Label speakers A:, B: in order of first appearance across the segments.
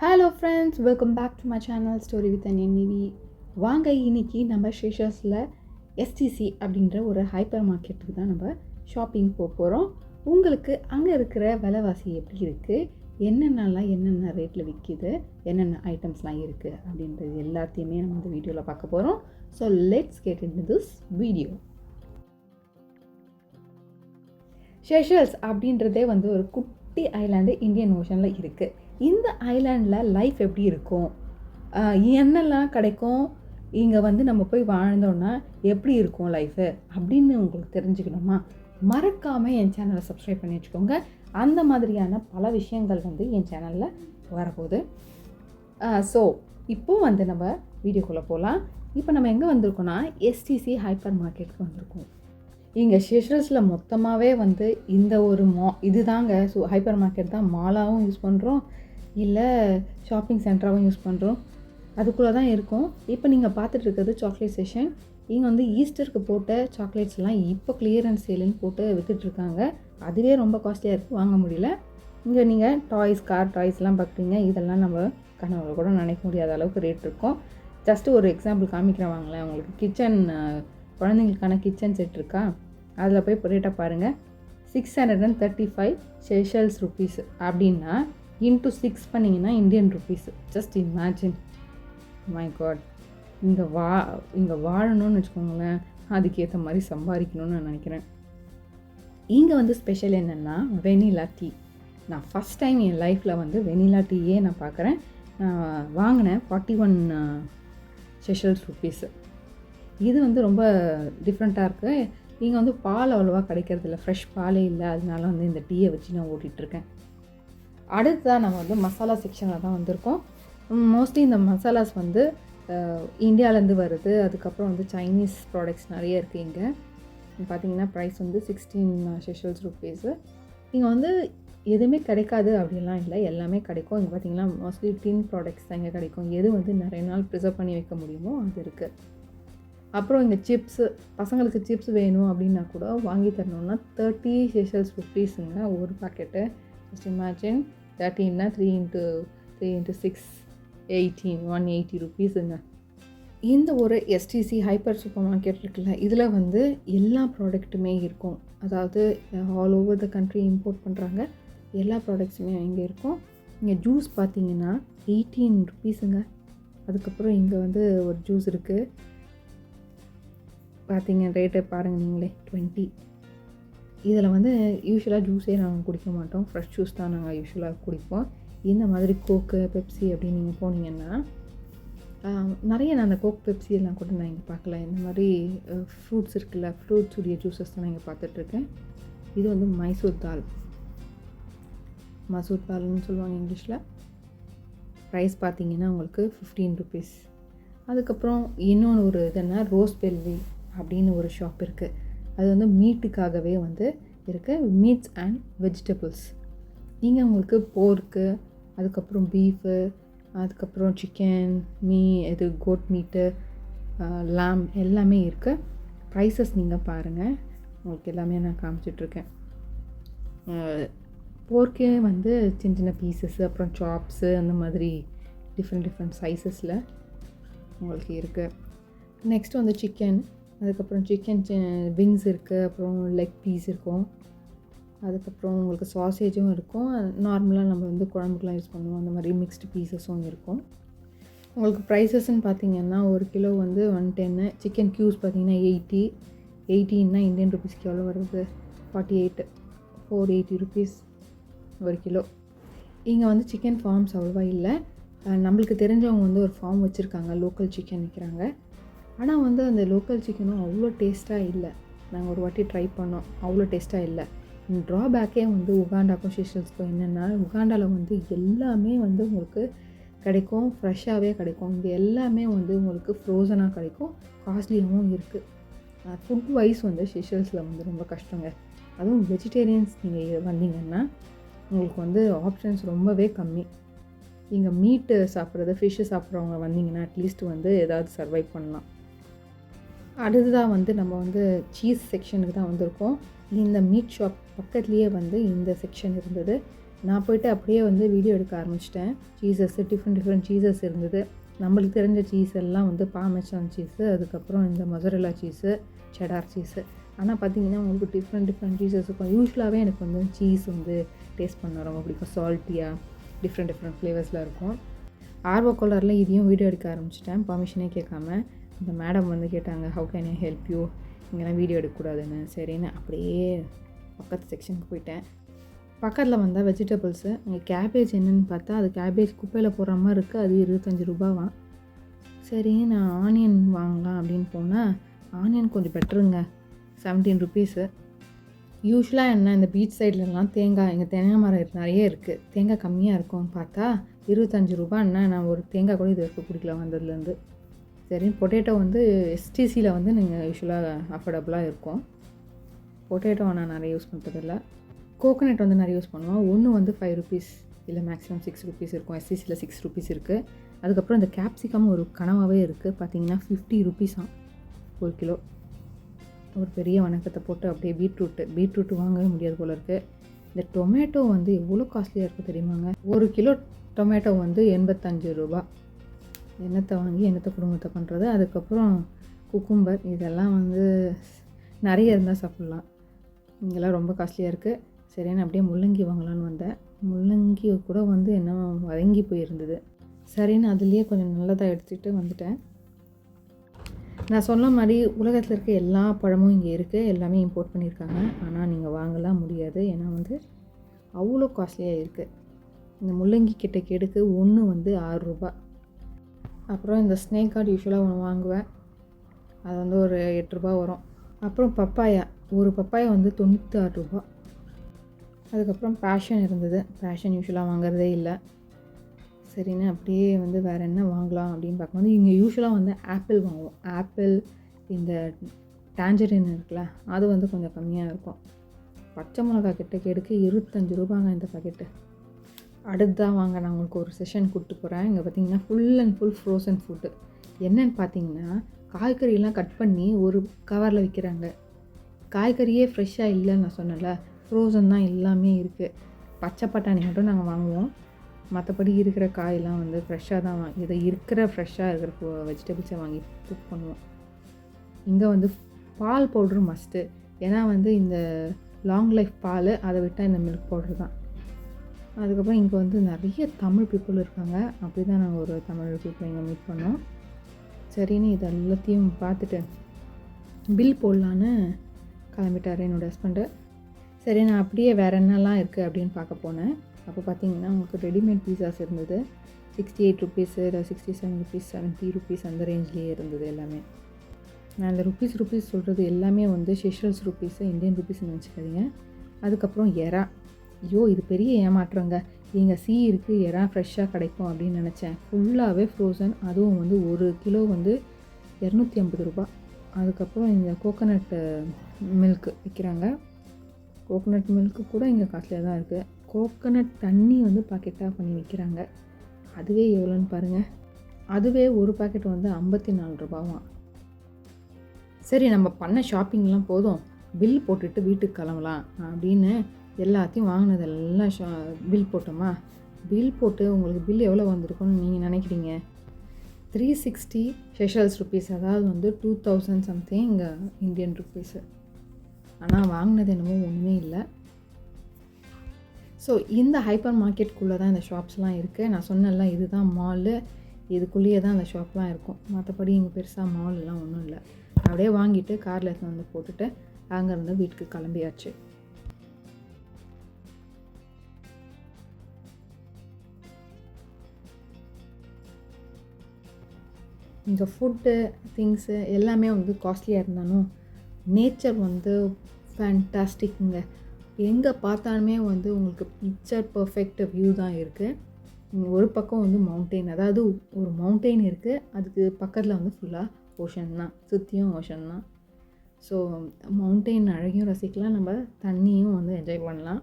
A: Hello friends welcome back to my channel story with an என்விவி வாங்க இன்னைக்கு நம்ம ஷேஷர்ஸில் STC அப்படின்ற ஒரு ஹைப்பர் மார்க்கெட்டுக்கு தான் நம்ம ஷாப்பிங் போக போகிறோம் உங்களுக்கு அங்கே இருக்கிற விலைவாசி எப்படி இருக்குது என்னென்னலாம் என்னென்ன ரேட்டில் விற்கிது என்னென்ன ஐட்டம்ஸ்லாம் இருக்குது அப்படின்றது எல்லாத்தையுமே நம்ம இந்த வீடியோவில் பார்க்க போகிறோம் so let's get in this video Seychelles அப்படின்றதே வந்து ஒரு குட்டி ஐலாண்டு இந்தியன் ஓஷனில் இருக்குது இந்த ஐலாண்டில் லைஃப் எப்படி இருக்கும்? என்னெல்லாம் கிடைக்கும்? இங்கே வந்து நம்ம போய் வாழ்ந்தோன்னா எப்படி இருக்கும் லைஃபு? அப்படின்னு உங்களுக்கு தெரிஞ்சுக்கணுமா? மறக்காமல் என் சேனலை சப்ஸ்கிரைப் பண்ணி வச்சுக்கோங்க. அந்த மாதிரியான பல விஷயங்கள் வந்து என் சேனலில் வரப்போகுது. ஸோ இப்போ வந்து நம்ம வீடியோக்குள்ளே போகலாம் இப்போ நம்ம எங்கே வந்திருக்கோம்னா எஸ்டிசி ஹைப்பர் மார்க்கெட்டுக்கு வந்திருக்கோம். இங்கே ஷெஷல்ஸில் மொத்தமாகவே வந்து இந்த ஒரு மா இதுதாங்க ஸோ ஹைப்பர் மார்க்கெட் தான் மாலாகவும் யூஸ் பண்ணுறோம் இல்லை ஷாப்பிங் சென்டராகவும் யூஸ் பண்ணுறோம் அதுக்குள்ளே தான் இருக்கும். இப்போ நீங்கள் பார்த்துட்டு இருக்கிறது சாக்லேட் செஷன் இங்கே வந்து ஈஸ்டருக்கு போட்ட சாக்லேட்ஸ்லாம் இப்போ கிளியரன்ஸ் சேலுன்னு போட்டு விற்றுட்ருக்காங்க அதுவே ரொம்ப காஸ்ட்லியாக இருக்குது வாங்க முடியல. இங்கே நீங்கள் டாய்ஸ் கார் டாய்ஸ்லாம் பார்க்குறீங்க. இதெல்லாம் நம்ம கனவுல கூட நினைக்க முடியாத அளவுக்கு ரேட் இருக்கும். ஜஸ்ட்டு ஒரு எக்ஸாம்பிள் காமிக்கிறேன் வாங்களேன். உங்களுக்கு கிச்சன் குழந்தைங்களுக்கான கிச்சன் செட் இருக்கா? அதில் போய் ரேட்டை பாருங்கள் six hundred and thirty five Seychelles rupees அப்படின்னா இன்ட்டு சிக்ஸ் பண்ணிங்கன்னா Indian rupees just imagine my god இங்கே வா இங்கே வாழணும்னு வச்சுக்கோங்களேன். அதுக்கேற்ற மாதிரி சம்பாதிக்கணும்னு நான் நினைக்கிறேன். இங்கே வந்து ஸ்பெஷல் என்னென்னா வெனிலா டீ நான் ஃபஸ்ட் டைம் என் லைஃப்பில் வந்து வெனிலா டீயே நான் பார்க்குறேன் நான் வாங்கினேன் ஃபார்ட்டி ஒன் ஷெஷல்ஸ் ருபீஸு இது வந்து ரொம்ப டிஃப்ரெண்ட்டாக இருக்குது இங்கே வந்து பால் அவ்வளோவா கிடைக்கிறது இல்லை. ஃப்ரெஷ் பாலே இல்லை. அதனால வந்து இந்த டீயை வச்சு நான் ஓட்டிகிட்ருக்கேன் அடுத்ததாக நம்ம வந்து மசாலா செக்ஷனில் தான் வந்திருக்கோம். மோஸ்ட்லி இந்த மசாலாஸ் வந்து இந்தியாவிலேருந்து வருது. அதுக்கப்புறம் வந்து சைனீஸ் ப்ராடக்ட்ஸ் நிறைய இருக்குது இங்கே. பார்த்தீங்கன்னா ப்ரைஸ் வந்து சிக்ஸ்டீன் ஷெஷல்ஸ் ருப்பீஸு இங்கே வந்து எதுவுமே கிடைக்காது அப்படிலாம் இல்லை. எல்லாமே கிடைக்கும். இங்கே பார்த்தீங்கன்னா மோஸ்ட்லி டின் ப்ராடக்ட்ஸ் தான் இங்கே கிடைக்கும். எது வந்து நிறைய நாள் ப்ரிசர்வ் பண்ணி வைக்க முடியுமோ அது இருக்குது அப்புறம் இங்கே சிப்ஸு பசங்களுக்கு சிப்ஸ் வேணும் அப்படின்னா கூட வாங்கி தரணுன்னா தேர்ட்டி ஷேஷல்ஸ் ருப்பீஸுங்க ஒரு packet just imagine தேர்ட்டின்னா three into three into six eighteen one eighty ருப்பீஸுங்க இந்த ஒரு எஸ்டிசி ஹைப்பர் சூப்பர் மார்க்கெட் இருக்குல்ல இதில் வந்து எல்லா ப்ராடக்ட்டுமே இருக்கும். அதாவது all over the country import பண்ணுறாங்க எல்லா ப்ராடக்ட்ஸுமே இங்கே இருக்கும். இங்கே ஜூஸ் பார்த்தீங்கன்னா எயிட்டீன் ருப்பீஸுங்க அதுக்கப்புறம் இங்கே வந்து ஒரு ஜூஸ் இருக்குது பார்த்தீங்க ரேட்டை பாருங்கள் நீங்களே டுவெண்ட்டி இதில் வந்து யூஸ்வலாக ஜூஸே நாங்கள் குடிக்க மாட்டோம். ஃப்ரெஷ் ஜூஸ் தான் நாங்கள் யூஸ்வலாக குடிப்போம். இந்த மாதிரி கோக்கு பெப்சி அப்படின்னு நீங்கள் போனீங்கன்னா நிறைய நான் அந்த கோக் பெப்சி எல்லாம் கூட நான் இங்கே பார்க்கல. இந்த மாதிரி ஃப்ரூட்ஸ் இருக்குல்ல ஃப்ரூட்ஸ் உடைய ஜூஸஸ் தான் நான் இங்கே பார்த்துட்ருக்கேன் இது வந்து மைசூர் தால். மசூர் தால்னு சொல்லுவாங்க இங்கிலீஷில். ப்ரைஸ் பார்த்தீங்கன்னா உங்களுக்கு ஃபிஃப்டீன் ருபீஸ் அதுக்கப்புறம் இன்னொன்று ஒரு இதுன்னா ரோஸ் பெல்வி அப்படின்னு ஒரு ஷாப் இருக்குது அது வந்து மீட்டுக்காகவே வந்து இருக்குது மீட்ஸ் அண்ட் வெஜிடபிள்ஸ் நீங்கள் உங்களுக்கு போர்க்கு அதுக்கப்புறம் பீஃபு அதுக்கப்புறம் சிக்கன் மீ இது கோட் மீட்டு லாம் எல்லாமே இருக்குது ப்ரைஸஸ் நீங்கள் பாருங்கள் உங்களுக்கு எல்லாமே நான் காமிச்சிட்ருக்கேன் போர்க்கே வந்து சின்ன சின்ன பீசஸ்ஸு அப்புறம் சாப்ஸு அந்த மாதிரி டிஃப்ரெண்ட் டிஃப்ரெண்ட் சைஸஸில் உங்களுக்கு இருக்குது நெக்ஸ்ட் வந்து சிக்கன் அதுக்கப்புறம் சிக்கன் விங்ஸ் இருக்குது அப்புறம் லெக் பீஸ் இருக்கும். அதுக்கப்புறம் உங்களுக்கு சாசேஜும் இருக்கும். நார்மலாக நம்ம வந்து குழம்புக்கெலாம் யூஸ் பண்ணுவோம். அந்த மாதிரி மிக்ஸ்டு பீசஸும் இருக்கும். உங்களுக்கு ப்ரைஸஸ்ன்னு பார்த்தீங்கன்னா ஒரு கிலோ வந்து ஒன் டென்னு சிக்கன் க்யூஸ் பார்த்தீங்கன்னா எயிட்டி எயிட்டின்னா இந்தியன் ருபீஸ்க்கு எவ்வளோ வருது? Forty eight four eighty rupees ஒரு கிலோ. இங்கே வந்து சிக்கன் ஃபார்ம்ஸ் அவ்வளோவா இல்லை. நம்மளுக்கு தெரிஞ்சவங்க வந்து ஒரு ஃபார்ம் வச்சுருக்காங்க. லோக்கல் சிக்கன் விற்கிறாங்க ஆனால் வந்து அந்த லோக்கல் சிக்கனும் அவ்வளோ டேஸ்ட்டாக இல்லை. நாங்கள் ஒரு வாட்டி ட்ரை பண்ணோம். அவ்வளோ டேஸ்ட்டாக இல்லை. ட்ராபேக்கே வந்து உகாண்டாக்கும் ஷிஷல்ஸ்க்கும் என்னென்னா உகாண்டாவில் வந்து எல்லாமே வந்து உங்களுக்கு கிடைக்கும். ஃப்ரெஷ்ஷாகவே கிடைக்கும். இங்கே எல்லாமே வந்து உங்களுக்கு ஃப்ரோசனாக கிடைக்கும். காஸ்ட்லியாகவும் இருக்குது ஃபுட் வைஸ் வந்து ஷெஷல்ஸில் வந்து ரொம்ப கஷ்டங்க. அதுவும் வெஜிடேரியன்ஸ் நீங்கள் வந்தீங்கன்னா உங்களுக்கு வந்து ஆப்ஷன்ஸ் ரொம்பவே கம்மி. நீங்கள் மீட்டு சாப்பிட்றது ஃபிஷ்ஷு சாப்பிட்றவங்க வந்தீங்கன்னா அட்லீஸ்ட் வந்து ஏதாவது சர்வைவ் பண்ணலாம். அடுத்ததாக வந்து நம்ம வந்து சீஸ் செக்ஷனுக்கு தான் வந்திருக்கோம். இந்த மீட் ஷாப் பக்கத்துலேயே வந்து இந்த செக்ஷன் இருந்தது. நான் போயிட்டு அப்படியே வந்து வீடியோ எடுக்க ஆரம்பிச்சிட்டேன். சீசஸ் டிஃப்ரெண்ட் டிஃப்ரெண்ட் சீசஸ் இருந்தது. நம்மளுக்கு தெரிஞ்ச சீஸ் எல்லாம் வந்து பாமெசான் சீஸு அதுக்கப்புறம் இந்த மொசரலா சீஸு செடார் சீஸு ஆனால் பார்த்தீங்கன்னா உங்களுக்கு டிஃப்ரெண்ட் டிஃப்ரெண்ட் சீசஸ் இருக்கும். யூஸ்வலாகவே எனக்கு வந்து சீஸ் வந்து டேஸ்ட் பண்ண ரொம்ப பிடிக்கும். சால்ட்டியாக டிஃப்ரெண்ட் டிஃப்ரெண்ட் ஃப்ளேவர்ஸில் இருக்கும். ஆர்வ கோளாறில் இதையும் வீடியோ எடுக்க ஆரம்பிச்சிட்டேன். பர்மிஷனே கேட்காம. இந்த மேடம் வந்து கேட்டாங்க how can I help you இங்கெல்லாம் வீடியோ எடுக்கக்கூடாதுன்னு. சரின்னு அப்படியே பக்கத்து செக்ஷனுக்கு போயிட்டேன். பக்கத்தில் வந்தால் வெஜிடபிள்ஸு அங்கே கேபேஜ் என்னென்னு பார்த்தா அது கேபேஜ் குப்பையில் போடுற மாதிரி இருக்குது அது இருபத்தஞ்சி ரூபாவாம். சரி நான் ஆனியன் வாங்கலாம் அப்படின்னு போனால் ஆனியன் கொஞ்சம் பெட்டருங்க செவன்டீன் ருபீஸு யூஸ்வலாக என்ன இந்த பீச் சைட்லலாம் தேங்காய் எங்கள் தேங்காய் மரம் நிறைய இருக்குது தேங்காய் கம்மியாக இருக்கும்னு பார்த்தா இருபத்தஞ்சி ரூபான்னா நான் ஒரு தேங்காய் கூட இது வரைக்கும் பிடிக்கல வந்ததுலேருந்து சரி பொட்டேட்டோ வந்து எஸ்டிசியில் வந்து நீங்கள் யூஸ்வலாக அஃபோர்டபுளாக இருக்கும். பொட்டேட்டோ நான் நிறைய யூஸ் பண்ணுறதில்ல கோகோனட் வந்து நிறைய யூஸ் பண்ணுவோம் ஒன்று வந்து ஃபைவ் ருபீஸ் இல்லை மேக்ஸிமம் சிக்ஸ் ருபீஸ் இருக்கும். எஸ்சிசியில் சிக்ஸ் ருபீஸ் இருக்குது அதுக்கப்புறம் இந்த கேப்சிகம் ஒரு கனவாகவே இருக்குது பார்த்தீங்கன்னா ஃபிஃப்டி ருபீஸாம் ஒரு கிலோ. ஒரு பெரிய வணக்கத்தை போட்டு அப்படியே பீட்ரூட்டு பீட்ரூட் வாங்கவே முடியாது போல இருக்குது இந்த டொமேட்டோ வந்து எவ்வளோ காஸ்ட்லியாக இருக்குது தெரியுமாங்க? ஒரு கிலோ டொமேட்டோ வந்து எண்பத்தஞ்சு ரூபா எண்ணத்தை வாங்கி எண்ணத்தை குடும்பத்தை பண்ணுறது அதுக்கப்புறம் குக்கும்பர் இதெல்லாம் வந்து நிறைய இருந்தால் சாப்பிட்லாம். இங்கெல்லாம் ரொம்ப காஸ்ட்லியாக இருக்குது சரின்னு அப்படியே முள்ளங்கி வாங்கலான்னு வந்தேன். முள்ளங்கி கூட வந்து என்ன வதங்கி போயிருந்தது. சரின்னு அதுலேயே கொஞ்சம் நல்லதாக எடுத்துகிட்டு வந்துட்டேன். நான் சொன்ன மாதிரி உலகத்தில் இருக்க எல்லா பழமும் இங்கே இருக்குது எல்லாமே இம்போர்ட் பண்ணியிருக்காங்க. ஆனால் நீங்கள் வாங்கலாம் முடியாது. ஏன்னா வந்து அவ்வளோ காஸ்ட்லியாக இருக்குது இந்த முள்ளங்கி கிட்ட கெடுக்கு ஒன்று வந்து ஆறு ரூபாய். அப்புறம் இந்த ஸ்னேக் கார்டு யூஸ்வலாக ஒன்று வாங்குவேன். அது வந்து ஒரு எட்டுரூபா வரும். அப்புறம் பப்பாயா. ஒரு பப்பாயா வந்து தொண்ணூற்றி ரூபா அதுக்கப்புறம் பேஷன் இருந்தது. பேஷன் யூஸ்வலாக வாங்குறதே இல்லை. சரின்னு அப்படியே வந்து வேறு என்ன வாங்கலாம் அப்படின்னு பார்க்கும்போது இங்கே யூஸ்வலாக வந்து ஆப்பிள் வாங்குவோம். ஆப்பிள் இந்த டேஞ்சரின் இருக்குல்ல அது வந்து கொஞ்சம் கம்மியாக இருக்கும். பச்சை மிளகா கிட்ட கேடுக்கு இருபத்தஞ்சி ரூபாங்க இந்த பாக்கெட்டு அடுத்ததான் வாங்க நான் உங்களுக்கு ஒரு செஷன் கூப்பிட்டு போகிறேன் இங்கே பார்த்தீங்கன்னா full and full frozen food என்னென்னு பார்த்தீங்கன்னா காய்கறியெல்லாம் கட் பண்ணி ஒரு கவரில் விற்கிறாங்க காய்கறியே ஃப்ரெஷ்ஷாக இல்லைன்னு நான் சொன்னல ஃப்ரோசன் தான் எல்லாமே இருக்குது பச்சை பட்டாணி மட்டும் நாங்கள் வாங்குவோம். மற்றபடி இருக்கிற காயெல்லாம் வந்து ஃப்ரெஷ்ஷாக தான் வாங்கி இதை இருக்கிற ஃப்ரெஷ்ஷாக இருக்கிற வெஜிடபிள்ஸை வாங்கி குக் பண்ணுவோம். இங்கே வந்து பால் பவுட்ரு மஸ்ட்டு ஏன்னா வந்து இந்த லாங் லைஃப் பால் அதை விட்டால் இந்த மில்க் பவுட்ரு தான். அதுக்கப்புறம் இங்கே வந்து நிறைய தமிழ் பீப்புள் இருக்காங்க. அப்படி தான் நாங்கள் ஒரு தமிழ் பீப்புள் இங்கே மீட் பண்ணோம். சரின்னு இது எல்லாத்தையும் பார்த்துட்டு பில் போடலான்னு கிளம்பிட்டார் என்னோடய ஹஸ்பண்டு சரி நான் அப்படியே வேறு என்னெல்லாம் இருக்குது அப்படின்னு பார்க்க போனேன். அப்போ பார்த்தீங்கன்னா உங்களுக்கு ரெடிமேட் பீஸாஸ் இருந்தது. சிக்ஸ்டி எயிட் ருபீஸு இல்லை sixty seven rupees seventy rupees அந்த ரேஞ்ச்லேயே இருந்தது எல்லாமே. நான் அந்த ருபீஸ் ருபீஸ் சொல்கிறது எல்லாமே வந்து ஷெஷல்ஸ் ருபீஸு இந்தியன் ருபீஸ் நினச்சிக்காதீங்க. அதுக்கப்புறம் எரா ஐயோ இது பெரிய ஏமாற்றங்க. எங்கள் சீ இருக்குது எறா ஃப்ரெஷ்ஷாக கிடைக்கும் அப்படின்னு நினச்சேன். ஃபுல்லாகவே ஃப்ரோசன் அதுவும் வந்து ஒரு கிலோ வந்து இரநூத்தி ஐம்பது ரூபா. அதுக்கப்புறம் இந்த கோகோனட்டு மில்க்கு விற்கிறாங்க கோகோனட் மில்க்கு கூட இங்கே காஸ்ட்லியாக தான் இருக்குது கோகோனட் தண்ணி வந்து பாக்கெட்டாக பண்ணி விற்கிறாங்க அதுவே எவ்வளோன்னு பாருங்கள் அதுவே ஒரு பாக்கெட் வந்து ஐம்பத்தி நாலு ரூபாவாம். சரி நம்ம பண்ண ஷாப்பிங்லாம் போதும். பில் போட்டுட்டு வீட்டுக்கு கிளம்பலாம் அப்படின்னு எல்லாத்தையும் வாங்கினதெல்லாம் ஷா பில் போட்டோமா? பில் போட்டு உங்களுக்கு பில் எவ்வளோ வந்திருக்கும்னு நீங்கள் நினைக்கிறீங்க? த்ரீ சிக்ஸ்டி ஸ்பெஷல்ஸ் ருபீஸ் அதாவது வந்து two thousand something Indian rupees ஆனால் வாங்கினது என்னமோ ஒன்றுமே இல்லை. ஸோ இந்த ஹைப்பர் மார்க்கெட்குள்ளே தான் இந்த ஷாப்ஸ்லாம் இருக்குது நான் சொன்னேன்ல இதுதான் மாலு இதுக்குள்ளேயே தான் அந்த ஷாப்லாம் இருக்கும். மற்றபடி இங்கே பெருசாக மால்லாம் ஒன்றும் இல்லை. அப்படியே வாங்கிட்டு காரில் எடுத்து வந்து போட்டுட்டு அங்கேருந்து வீட்டுக்கு கிளம்பியாச்சு. இங்கே ஃபுட்டு திங்ஸு எல்லாமே வந்து காஸ்ட்லியாக இருந்தாலும் நேச்சர் வந்து ஃபேன்டாஸ்டிக்குங்க எங்கே பார்த்தாலுமே வந்து உங்களுக்கு பிக்சர் பர்ஃபெக்ட் வியூ தான் இருக்குது ஒரு பக்கம் வந்து மவுண்டெயின் அதாவது ஒரு மவுண்டெயின் இருக்குது அதுக்கு பக்கத்தில் வந்து ஃபுல்லாக ஓஷன் தான். சுற்றியும் ஓஷன் தான். ஸோ மவுண்டெயின் அழகையும் ரசிக்கலாம். நம்ம தண்ணியும் வந்து என்ஜாய் பண்ணலாம்.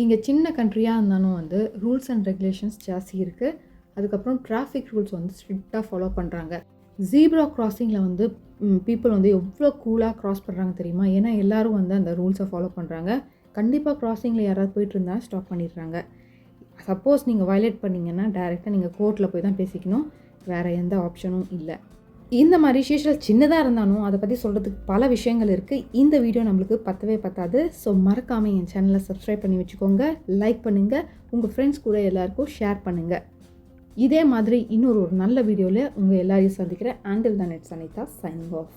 A: இங்கே சின்ன கண்ட்ரியாக இருந்தாலும் வந்து ரூல்ஸ் அண்ட் ரெகுலேஷன்ஸ் ஜாஸ்தி இருக்குது அதுக்கப்புறம் டிராஃபிக் ரூல்ஸ் வந்து ஸ்ட்ரிக்டாக ஃபாலோ பண்ணுறாங்க ஜீப்ரா கிராசிங்கில் வந்து பீப்புள் வந்து எவ்வளோ கூலாக க்ராஸ் பண்ணுறாங்க தெரியுமா? ஏன்னா எல்லோரும் வந்து அந்த ரூல்ஸை ஃபாலோ பண்ணுறாங்க கண்டிப்பாக கிராசிங்கில் யாராவது போயிட்டு இருந்தாலும் ஸ்டாப் பண்ணிடுறாங்க. சப்போஸ் நீங்கள் வயலேட் பண்ணிங்கன்னா டைரெக்டாக நீங்கள் கோர்ட்டில் போய் தான் பேசிக்கணும். வேறு எந்த ஆப்ஷனும் இல்லை. இந்த மாதிரி சீஷல் சின்னதாக இருந்தாலும் அதை பற்றி சொல்கிறதுக்கு பல விஷயங்கள் இருக்குது இந்த வீடியோ நம்மளுக்கு பத்தவே பத்தாது. ஸோ மறக்காமல் என் சேனலை சப்ஸ்கிரைப் பண்ணி வச்சுக்கோங்க. லைக் பண்ணுங்கள் உங்கள் ஃப்ரெண்ட்ஸ் கூட எல்லாேருக்கும் ஷேர் பண்ணுங்கள் இதே மாதிரி இன்னொரு ஒரு நல்ல வீடியோவில் உங்கள் எல்லாரையும் சந்திக்கிறேன். ஆண்டில் தான் நெட்ஸ் அனிதா சைன் ஆஃப்